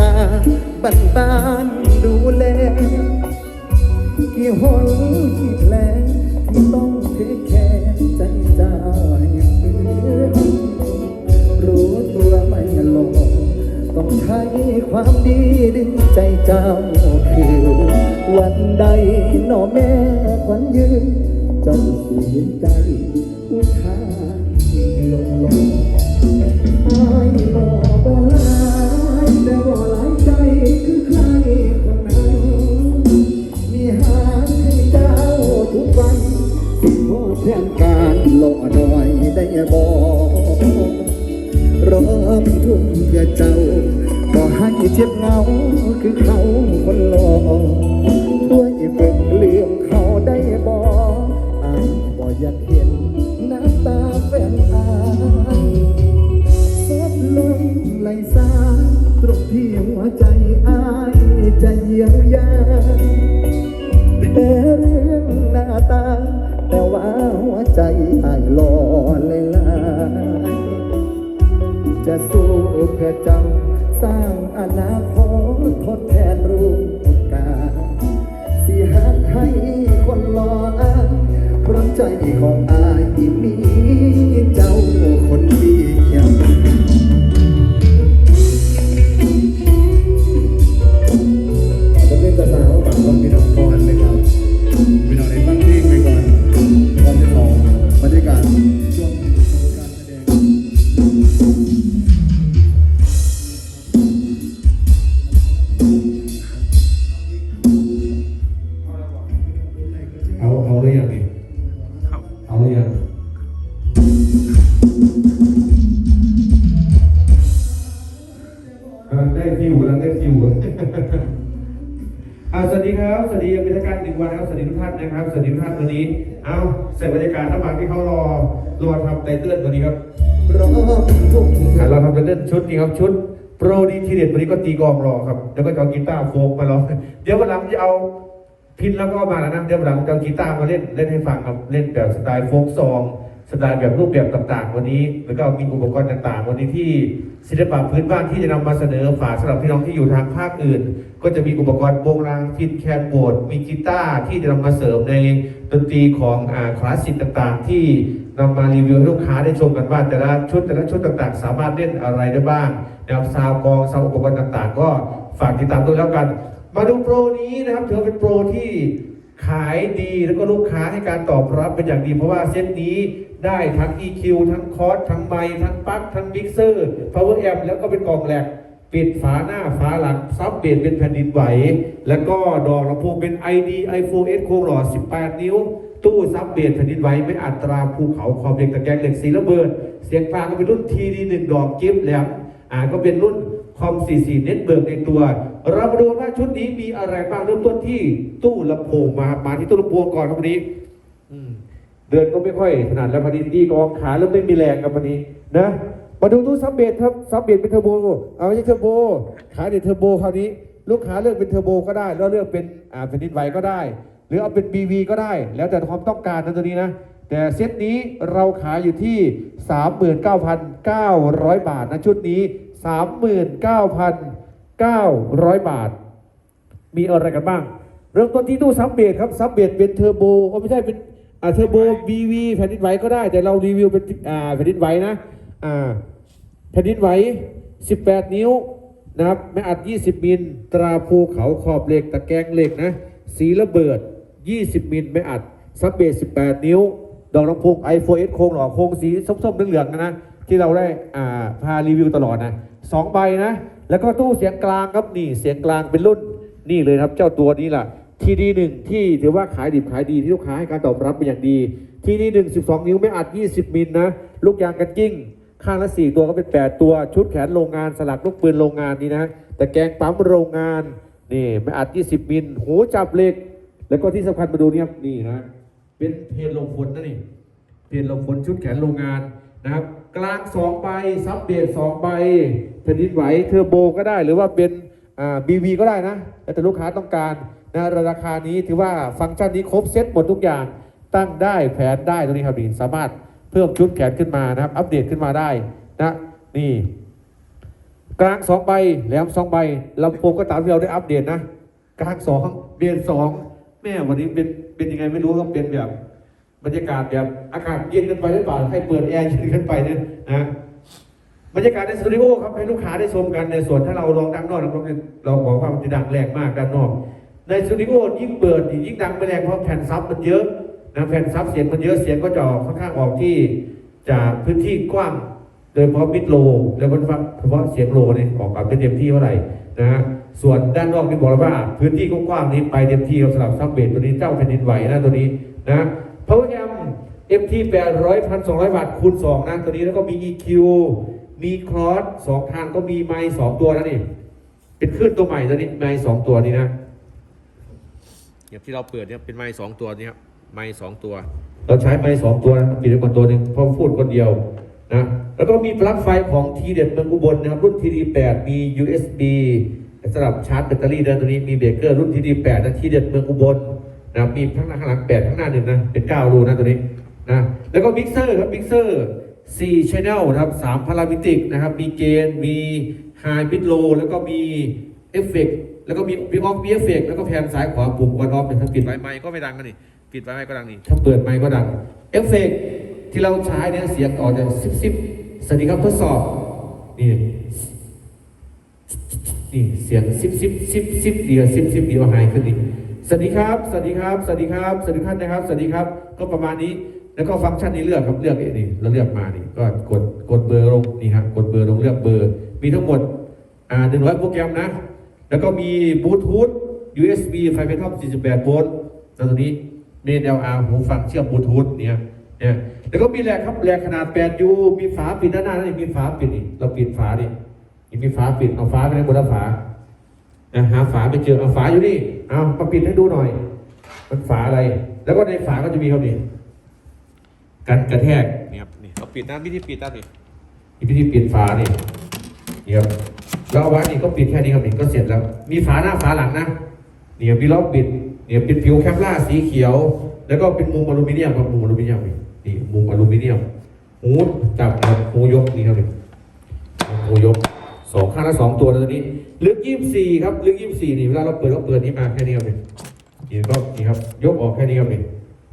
ตาบ้านบ้านดูแลกี่หนกี่แผลที่ต้องเทคแคร์ใจเจ้าอย่างอื่นรู้ตัวไม่หลอกต้องใช้ความดีดึงใจเจ้าคือวันใดหนอแม่ขวัญยืนจ้าเสียใจอุทานลงลงไอ้บ่บ่ห แทนการหล่อหน่อยได้บอกรอพี่ทุ่มเพื่อเจ้าก็ให้เจ็บเงาคือเขาคนหล่อช่วยเบิ่งเรื่องเขาได้บอกอายบ่อยากเห็นหน้าตาแฟนอายซบลงไหลสาตรงที่หัวใจอายจะเยียวยา ใจอายหลอนเลยล่ะจะสู้เพื่อเจ้าสร้างอนาคตทดแทนรูปการสิหักให้คนรออายเพราะใจของอายมีเจ้าคนดี อ่าสวัสดีครับ สวัสดียังเป็นทางการหนึ่งวันนะครับ สวัสดีทุกท่านนะครับ สวัสดีทุกท่านวันนี้ เอาใส่บรรยากาศระหว่างที่เขารอ รอทำไตเติ้ลวันนี้ครับรอบทุ่งอะเราทำไตเติ้ลชุดนี้ครับชุดโปรดีทีเด็ดวันนี้ก็ตีกลองรอครับ แล้วก็จะเอากีตาร์โฟกมาร้องเดี๋ยววันหลังจะเอาพินแล้วก็มาแล้วนะ เดี๋ยววันหลังจะเอากีตาร์มาเล่น เล่นให้ฟังครับ เล่นแบบสไตล์โฟกซอง สไตล์แบบรูปแบบต่างๆ วันนี้แล้วก็มีอุปกรณ์ต่างๆ วันนี้ที่ศิลปะพื้นบ้านที่จะนำมาเสนอฝากสำหรับพี่น้องที่อยู่ทางภาคอื่น ก็จะมีอุปกรณ์โปงรางพินแคนโบดมีกีตาร์ที่จะนำมาเสริมในดนตรีของอคลาสสิกต่างๆ ที่นำมารีวิวให้ลูกค้าได้ชมกันว่าแต่ละชุดแต่ละชุดต่างๆ สามารถเล่นอะไรได้บ้างนะครับซาวกองซาวอุปกรณ์ต่างๆ ก็ฝากติดตามด้วยแล้วกัน มาดูโปรนี้นะครับถือเป็นโปรที่ขายดีแล้วก็ลูกค้าให้การตอบรับเป็นอย่างดีเพราะว่าเซตนี้ ได้ทั้ง EQ ทั้งคอร์สทั้งไมทั้งปลั๊กทั้งมิกเซอร์ power amp แล้วก็เป็นกล่องแหลกปิดฝาหน้าฝาหลังซับเบสเป็นแผ่นดินไหว แล้วก็ดอกลำโพงเป็น ID iPhone S โครงหล่อ18 นิ้ว ตู้ซับเบสแผ่นดินไหวไม่อัตราภูเขาขอบเหล็กตะแกรงเหล็กสีระเบิด เสียงกลางก็เป็นรุ่น TD 1 ดอกกิฟต์แหลมอ่าก็เป็นรุ่นคอม 44 เน็ตเบิร์กในตัว เรามาดูว่าชุดนี้มีอะไรบ้างเริ่มต้นที่ตู้ลำโพงมา มาที่ตู้ลำโพงก่อนครับวันนี้ เดินก็ไม่ค่อยถนัดแล้วพอดีดีกองขาเริ่มไม่มีแรงครับวันนี้นะมาดูตู้ซับเบสครับซับเบสเป็นเทอร์โบเอาไม่ใช่เทอร์โบขาเด็ดเทอร์โบคราวนี้ ลูกค้าเลือกเป็นเทอร์โบก็ได้ แล้วเลือกเป็นอ่าแผ่นดินไหวก็ได้ หรือเอาเป็น BV ก็ได้ แล้วแต่ความต้องการนะตัวนี้นะ แต่เซตนี้เราขายอยู่ที่ 39,900 บาทนะชุดนี้ 39,900 บาท มีอะไรกันบ้าง เริ่มต้นที่ตู้ซับเบสครับซับเบสเป็นเทอร์โบโอ้ไม่ใช่เป็น อ่าเทอร์โบ BV แผ่นดินไหวก็ได้ แต่เรารีวิวเป็นอ่าแผ่นดินไหวนะอ่าแผ่นดินไหว 18 นิ้วนะครับแม่อัด 20 มิลตราภูเขาขอบเหล็กตะแกรงเหล็กนะสีระเบิด 20 มิลแม่อัดซับเบส18 นิ้ว ดอกลำโพง iPhone S โครงหล่อโครงสีส้มๆเหลืองๆนะนะที่เราได้อ่าพารีวิวตลอดนะสองใบนะ แล้วก็ตู้เสียงกลางครับนี่เสียงกลางเป็นรุ่นนี่เลยครับเจ้าตัวนี้ล่ะ ทีดีหนึ่งที่ถือว่าขายดิบขายดีที่ลูกค้าให้การตอบรับเป็นอย่างดี ทีดีหนึ่งสิบสองนิ้วไม่อัด20มิลนะ ลูกยางกันกิ้ง ข้างละ4ตัวก็เป็น8ตัว ชุดแขนโรงงานสลักลูกปืนโรงงานนี้นะ แตะแกงปั๊มโรงงานนี่ไม่อัด20มิลหูจับเหล็ก แล้วก็ที่สำคัญมาดูเนี่ยนี่นะ เป็นเพลลงฝนนะนี่ เพลลงฝนชุดแขนโรงงานนะครับ กลาง2ใบซับเบส2ใบแผ่นดินไหวเทอร์โบก็ได้หรือว่าเป็นอ่าบีวีก็ได้นะ แต่ลูกค้าต้องการ นะราคานี้ถือว่าฟังก์ชันนี้ครบเซ็ตหมดทุกอย่างตั้งได้แผนได้ตรงนี้ครับนี่สามารถเพิ่มชุดแขนขึ้นมานะครับ อัปเดตขึ้นมาได้นะนี่ กลางสองใบแหลมสองใบลำโพงก็ตามที่เราได้อัปเดตนะกลางสองเบียนสองแม่วันนี้เป็นเป็นยังไงไม่รู้ก็เป็นแบบ บรรยากาศแบบอากาศเย็นกันไปหรือเปล่าให้เปิดแอร์เย็นขึ้นไปเนี่ยนะบรรยากาศในสตูดิโอครับให้ลูกค้าได้ชมกันในส่วนถ้าเราลองด้านนอกเราเราบอกว่ามันจะดังแรงมากด้านนอก ในสตูดิโอยิ่งเปิดยิ่งดังไม่แรงเพราะแผ่นซับมันเยอะนะแผ่นซับเสียงมันเยอะเสียงก็จะออกค่อนข้างออกที่จากพื้นที่กว้าง โดยเฉพาะมิดโล แล้วมันฟังเฉพาะเสียงโลเนี่ยออกกับได้เต็มที่เท่าไหร่นะฮะส่วนด้านนอกนี่บอกแล้วว่า พื้นที่กว้างนี้ไปเต็มที่สำหรับซับเบสตัวนี้เจ้าแผ่นดินไหวนะตัวนี้นะ Power Amp FT 800 1,200วัตต์คูณ2นะตัวนี้แล้วก็มี EQ มีครอสสองทางก็มีไมค์สองตัวนะนี่เป็นคลื่นตัวใหม่ตัวนี้ไมค์สองตัวนี้นะ อย่างที่เราเปิดเนี่ยเป็นไมค์สองตัวนี้ครับไมค์สองตัว เราใช้ไมค์สองตัวนะปิดไว้ก่อนตัวหนึ่งเพราะพูดคนเดียวนะแล้วก็มีปลั๊กไฟของทีเด็ดเมืองอุบลนะครับรุ่น TD8 มี USB สำหรับชาร์จแบตเตอรี่นะตัวนี้มีเบรกเกอร์รุ่น TD8 นะทีเด็ดเมืองอุบลนะมีข้างหน้าข้างหลัง8ข้างหน้าหนึ่งนะเป็น9รูนะตัวนี้นะแล้วก็มิกเซอร์ครับมิกเซอร์4 channel นะครับ3พารามิติกนะครับมีเกนมีไฮมิดโลแล้วก็มี เอฟเฟกแล้วก็มีมีออฟมีเอฟเฟกแล้วก็แผนซ้ายขวาปุ่มออนออฟเนี่ยถ้าปิดไว้ไมค์ก็ไม่ดังกันนี่ปิดไว้ไมค์ก็ดังนี่ถ้าเปิดไมค์ก็ดังเอฟเฟกที่เราใช้เนี่ยเสียงออกจะซิบซิบสวัสดีครับทดสอบนี่นี่เสียงซิบซิบซิบซิบเดียวซิบซิบเดียวหายขึ้นนี่สวัสดีครับ สวัสดีครับ สวัสดีครับ สวัสดีท่านนะครับ สวัสดีครับ ก็ประมาณนี้ แล้วก็ฟังก์ชันนี้เลือกครับ เลือกนี่เราเลือกมานี่ ก็กด กดเบอร์ลง นี่ครับ กดเบอร์ลง เลือกเบอร์ มีทั้งหมด อ่าหนึ่งร้อยโปรแกรมนะ แล้วก็มีบลูทูธ USB ไฟเบอร์ท็อป48 โวลต์แล้วตัวนี้มน LR หูฟังเชื่อมบลูทูธเนี่ยเนี่ยแล้วก็มีแหลกครับแหลกขนาด 8U มีฝาปิดด้านหน้านี่มีฝาปิดนี่เราปิดฝาดินี่มีฝาปิดเอาฝาไปในบนฝานะหาฝาไม่เจอเอาฝาอยู่นี่เอามาปิดให้ดูหน่อย มันฝาอะไร แล้วก็ในฝาก็จะมีเขานี่กันกระแทกนี่ครับนี่เราปิดนะวิธีปิดนะนี่นี่วิธีปิดฝานี่นี่ครับ เราเอาไว้นี่ก็ปิดแค่นี้ครับนี่ก็เสร็จแล้ว มีฝาหน้าฝาหลังนะเนี่ครับมีล็อกปิดนี่ยเป็นผิวแคปล่าสีเขียว แล้วก็เป็นมุมอลูมิเนียมครับมุมอลูมิเนียมนี่นี่มุมอลูมิเนียมหูจับครับหูยกนี่ครับนี่โอ้ยกสองข้างละสองตัวนะตัวนี้ลึกยี่สิบสี่ครับลึกยี่สิบสี่นี่เวลาเราเปิดก็เปิดนี่มาแค่นี้ครับนี่นี่ก็นี่ครับ ยกออกแค่นี้ครับนี่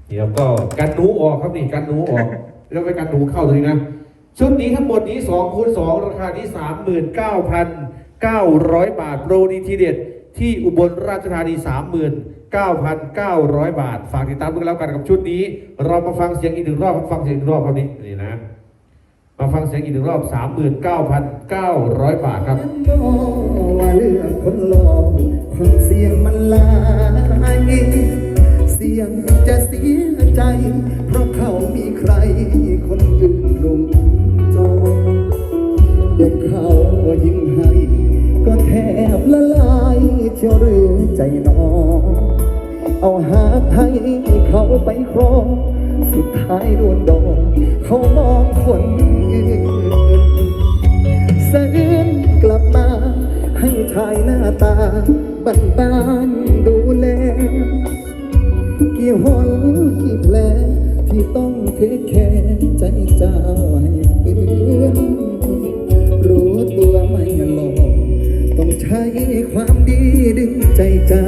นี่ครับก็กันหนูออกครับนี่กันหนูออก แล้วไปกันหนูเข้าตัวนี้นะ ชุดนี้ทั้งหมดนี้สองคูณสองราคาที่สามหมื่นเก้าพันเก้าร้อยบาทโปรดีทีเด็ด ที่อุบลราชธานีสามหมื่นเก้าพันเก้าร้อยบาท ฝากติดตามด้วยแล้วกันกับชุดนี้ เรามาฟังเสียงอีกหนึ่งรอบฟังเสียงอีกหนึ่งรอบครับนี่นี่นะมาฟังเสียงอีกหนึ่งรอบ 39,900 บาทครับว่าเลือกคนหลอกคนเสียงมันลายเสียงจะเสียใจ เพราะเขามีใครคน ใจน้องเอาหาให้เขาไปครองสุดท้ายโดนดองเขามองคนอื่นสะอื้นกลับมา ให้ชายหน้าตาบ้านบ้านดูแล กี่หนกี่แผลที่ต้องเทคแคร์ใจเจ้าให้เปื้อนรู้ตัวไม่หลอก ต้องใช้ความดีดึงใจเจ้า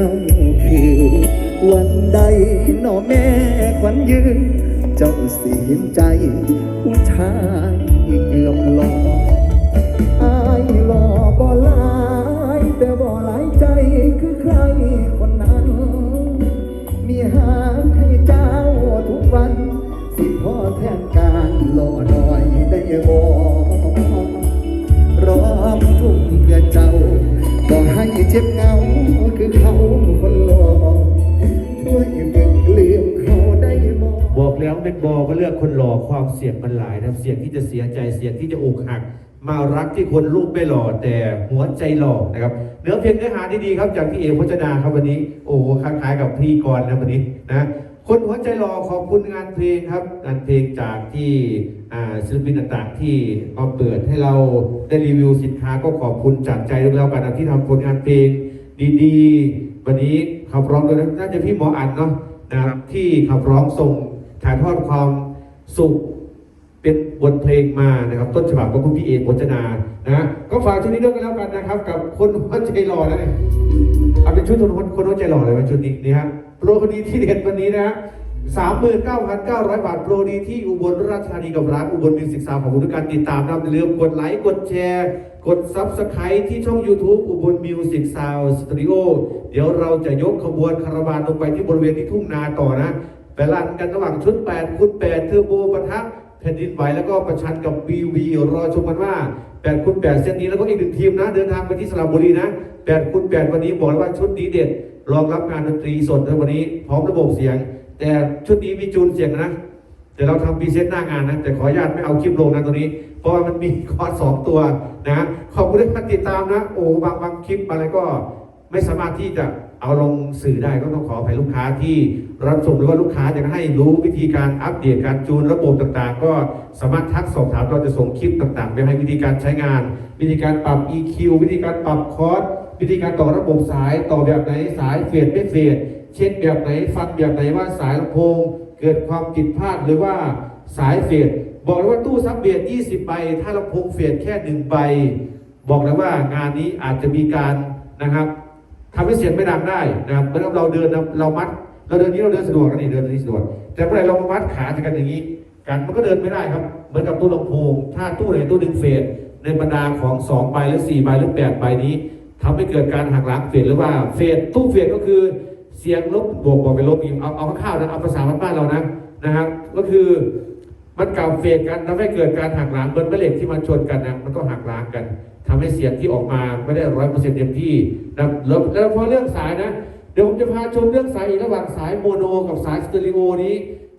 คือ วันใดหน่อแม่ขวัญยืน เจ้าเสียใจผู้ชายเกือบหลอก หล่อความเสี่ยงมันหลายนะครับเสี่ยงที่จะเสียใจเสี่ยงที่จะอกหัก มารักที่คนรูปไม่หล่อแต่หัวใจหล่อนะครับเนื้อเพลงเนื้อหาดีๆครับจากพี่เอพจนาครับวันนี้ โอ้โหคล้ายๆกับพธี่กรนะวันนี้นะคนหัวใจหล่อขอบคุณงานเพลงครับ งานเพลงจากที่ศิลปินต่างๆที่มาเปิดให้เราได้รีวิวสินค้าก็ขอบคุณจากใจด้วยแล้วกันที่ทำผลงานเพลงดีๆ วันนี้ขับร้องโดยน่าจะพี่หมออันเนาะนะครับที่ขับร้องส่งถ่ายทอดความ สุขเป็นบทเพลงมานะครับ ต้นฉบับของคุณพี่เอกพจนานะก็ฝากชุดนี้ด้วยกันแล้วกันนะครับ กับคนหัวใจหล่อนะเนี่ยเอาเป็นชุดคนคนหัวใจหล่อเลยเป็นชุดนี้นี่ฮะโปรดีที่เด็ดวันนี้นะฮะสามหมื่นเก้าพันเก้าร้อยบาทโปรดีที่อุบลราชธานีกับร้านอุบลมิวสิกซาวของคุณทุกการติดตามนะอย่าลืมกดไลค์กดแชร์ กดซับสไครต์ที่ช่อง YouTube อุบลมิวสิกซาวสตูดิโอเดี๋ยวเราจะยกขบวนคาราวานลงไปที่บริเวณที่ทุ่งนาต่อนะ ไปรันกันระหว่างชุด8คูณ8เทอร์โบปะทะแผ่นดินไหวแล้วก็ประชันกับ BV รอชมกันว่า8คูณ8เส้นนี้แล้วก็อีกหนึ่งทีมนะ เดินทางไปที่สระบุรีนะ8คูณ8วันนี้บอกเลยว่าชุดนี้เด็ดรองรับงานดนตรีสดในวันนี้ พร้อมระบบเสียง แต่ชุดนี้มีจูนเสียงนะแต่เราทำพรีเซนต์หน้างานนะ แต่ขออนุญาตไม่เอาคลิปลงนะตัวนี้ เพราะว่ามันมีคอร์สสองตัวนะขอบคุณที่ติดตามนะ โอ้บางบางคลิปอะไรก็ไม่สามารถที่จะ เอาลงสื่อได้ก็ต้องขออภัยลูกค้าที่รับชมหรือว่าลูกค้าอยากให้รู้วิธีการอัปเดตการจูนระบบต่างๆ ก็สามารถทักสอบถามเราจะส่งคลิปต่างๆไปให้วิธีการใช้งาน วิธีการปรับ EQ วิธีการปรับคอร์สวิธีการต่อระบบสายต่อแบบไหนสายเฟดไม่เฟดเช็คแบบไหนฟังแบบไหนว่าสายลำโพง เกิดความผิดพลาดหรือว่าสายเฟดบอกเลยว่าตู้ซับเบียด20 ใบ ถ้าลำโพงเฟดแค่หนึ่งใบ บอกเลยว่างานนี้อาจจะมีการนะครับ ทำให้เสียงไม่ดังได้นะครับเหมือนกับเราเดินเรามัด เราเดินนี้เราเดินสะดวกกันนี่เดินนี้สะดวก แต่เมื่อไรเรามามัดขาจะกันอย่างนี้กันมันก็เดินไม่ได้ครับ เหมือนกับตู้ลำโพงถ้าตู้ไหนตู้หนึ่งเฟสในบรรดาของ2ใบหรือ4ใบหรือ8ใบนี้ทำให้เกิดการหักล้างเฟสหรือว่าเฟสตู้เฟสก็คือเสียงลบบวกบอกเป็นลบอีกเอาเอาข้าวๆนะเอาภาษาบ้านเรานะนะครับก็คือมันเก่าเฟดกันทำให้เกิดการหักล้างเหมือนแม่เหล็กที่มันชนกันนะมันก็หักล้างกัน ทำให้เสียงที่ออกมาไม่ได้ร้อยเปอร์เซ็นต์เต็มที่นะแล้วแล้วพอเรื่องสายนะ เดี๋ยวผมจะพาชมเรื่องสายอีกระหว่างสายโมโนกับสายสเตอริโอนี้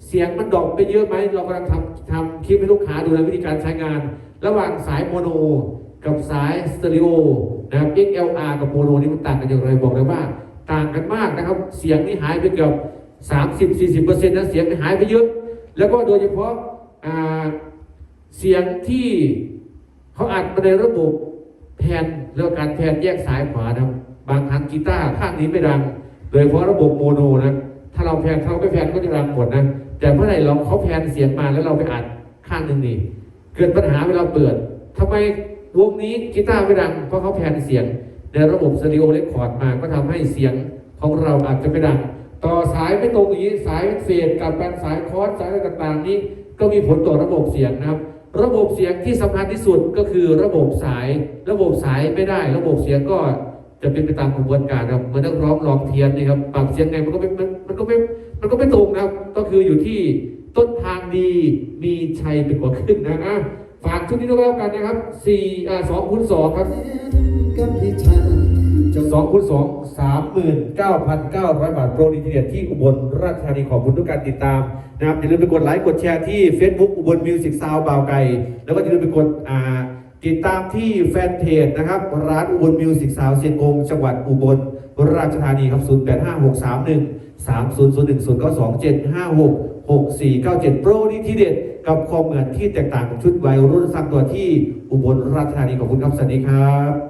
เสียงมันดรอปไปเยอะไหมเรากำลังทำทำคลิปให้ลูกค้าดูในวิธีการใช้งาน ระหว่างสายโมโนกับสายสเตอริโอนะครับ XLR กับโมโนนี่มันต่างกันอย่างไรบอกเลยว่าต่างกันมากนะครับ เสียงนี่หายไปเกือบ30-40%นะเสียงนี่หายไปเยอะ แล้วก็โดยเฉพาะเสียงที่เขาอัดมาในระบบ แผ่นเรื่องการแผ่นแยกสายขวานะบางครั้งกีตาร์ข้างนี้ไม่ดังโดยเฉพาะระบบโมโนนะถ้าเราแผ่นเขาไม่แผ่นก็จะดังหมดนะแต่เมื่อไหร่เราเขาแผ่นเสียงมาแล้วเราไปอัดข้างหนึ่งนี่เกิดปัญหาเวลาเปิดทำไมวงนี้กีตาร์ไม่ดังเพราะเขาแผ่นเสียงในระบบสตูดิโอเรคคอร์ดมาก็ทำให้เสียงของเราอาจจะไม่ดังต่อสายไม่ตรงอย่างนี้สายเฟดกับการสายคอร์สสายอะไรต่างๆนี้ ก็มีผลต่อระบบเสียงนะครับ ระบบเสียงที่สำคัญที่สุดก็คือระบบสาย ระบบสายไม่ได้ ระบบเสียงก็จะเป็นไปตามกระบวนการครับเหมือนนักร้องร้องเทียนนี่ครับปรับเสียงไงมันก็ไม่มันมันก็ไม่มันก็ไม่ตรงนะครับก็คืออยู่ที่ต้นทางดีมีชัยเป็นกว่าขึ้นนะอะฝากชุดนี้ด้วยแล้วกันนะครับสี่อ่าสองคูณสองครับ สองคูณสองสามหมื่นเก้าพันเก้าร้อยบาทโปรดีทีเดียที่อุบลราชธานีขอบคุณทุกการติดตามนะครับอย่าลืมไปกดไลค์กดแชร์ที่ Facebook อุบลมิวสิกซาวบ่าวไก่แล้วก็อย่าลืมไปกดอ่าติดตามที่แฟนเพจนะครับ ร้านอุบลมิวสิกซาวเซียงกงจังหวัดอุบลราชธานีครับ 0 8 5 6 3 1 3 0 0 1 0 9 2 7 5 6 6 4 9 7 โปรดีทีเด็ดกับความเหมือนที่แตกต่างกับชุดวัยรุ่นสร้างตัวที่อุบลราชธานีขอบคุณครับสวัสดีครับ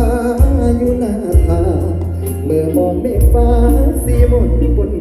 Lord,